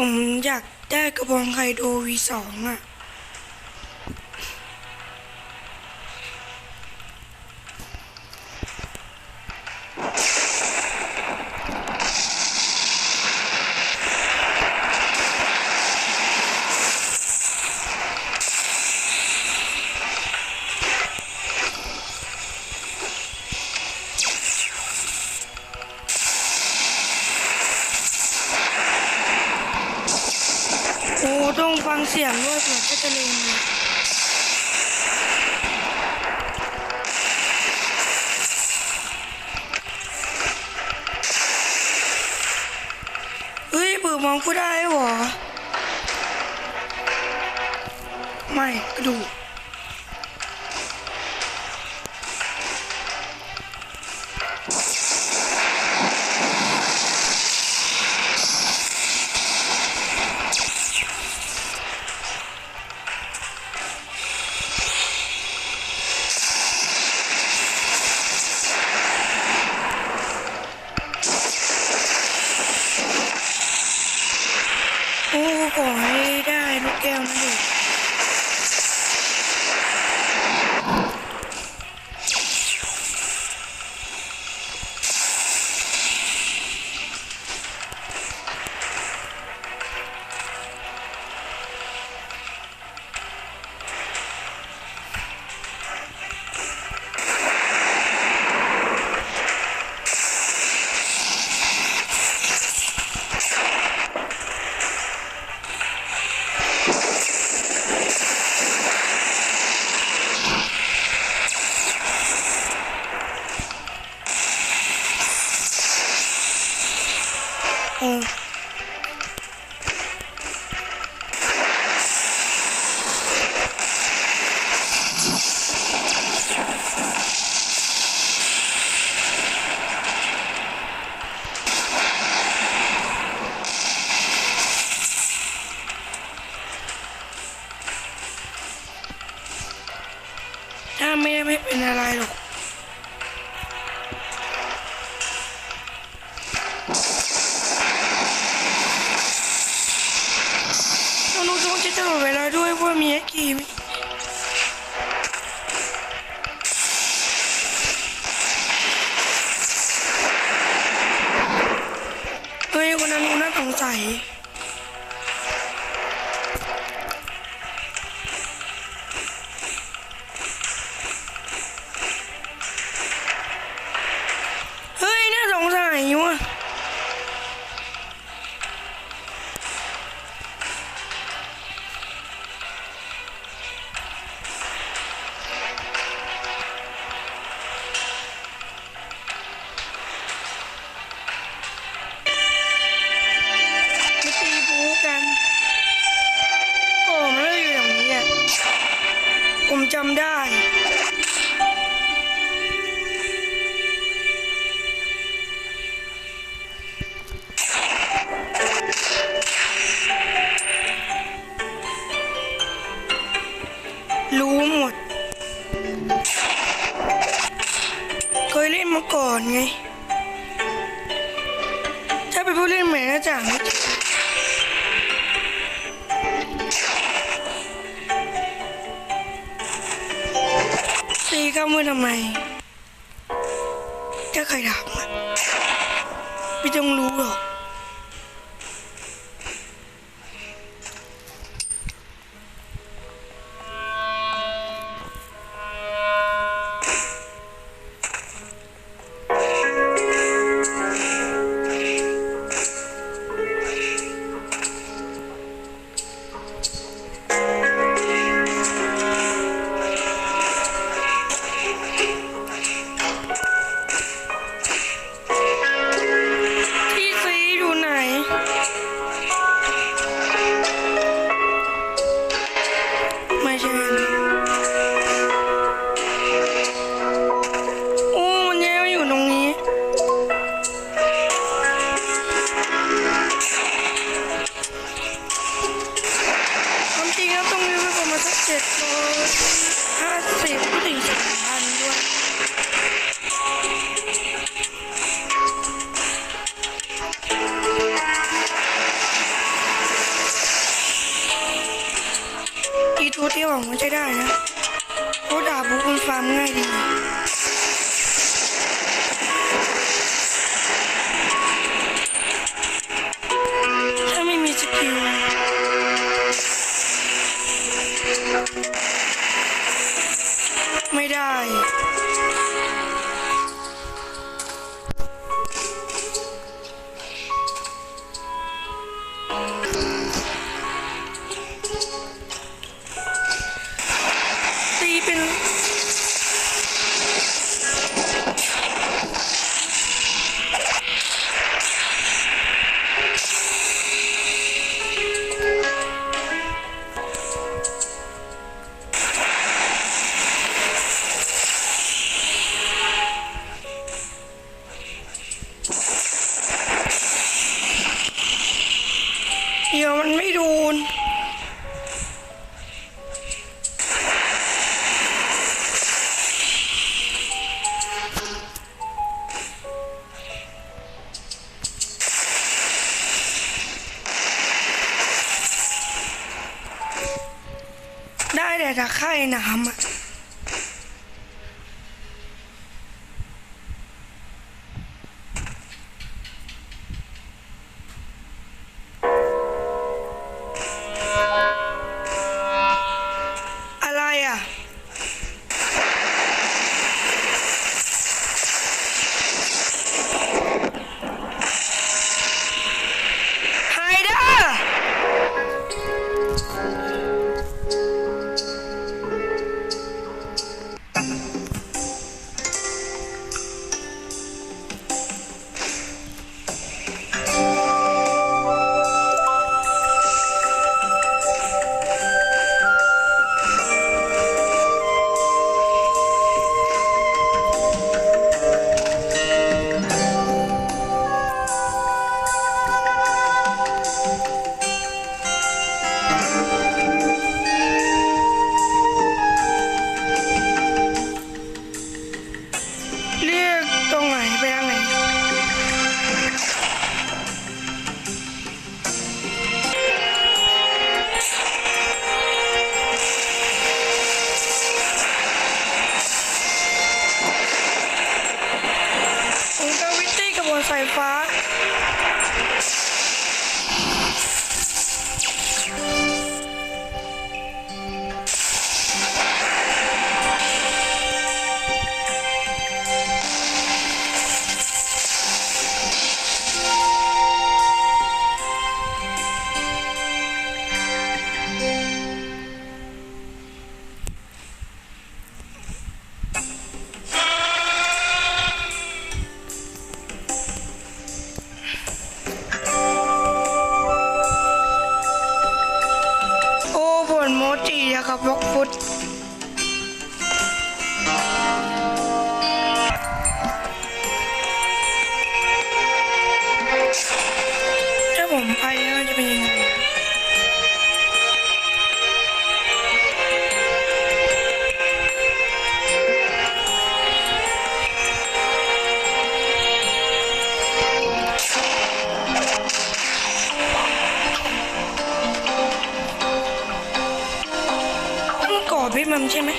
ผมอยากได้กระบองไคโดวีสอะโอ้ ต้องฟังเสียงด้วยเผื่อจะจะเลงเลยเฮ้ยเปิดมองกูได้หรอ ไม่กระดูก อะไรหรอก วะมาตีบูกันโอ้มันไม่อยู่อย่างนี้อะผมจำได้ นมาก่อนไง ถ้าเป็นผู้เล่นใหม่น่าจะไม่เจอตีเข้ามือทำไมถ้าใครถามอะไม่ต้องรู้หรอก I'm ready. 那还那什么？快发 มันใช่ไหม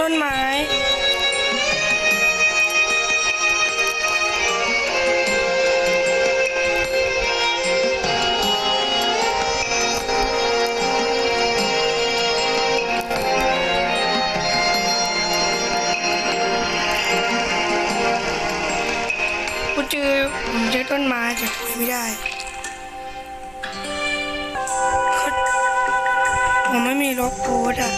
ต้นไม้กูเจอผมเจอต้นไม้แต่คุยไม่ได้ ผมไม่มีล็อกโพสอะ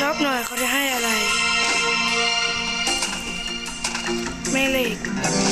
รอบหน่อยเขาจะให้อะไรแม่เหล็ก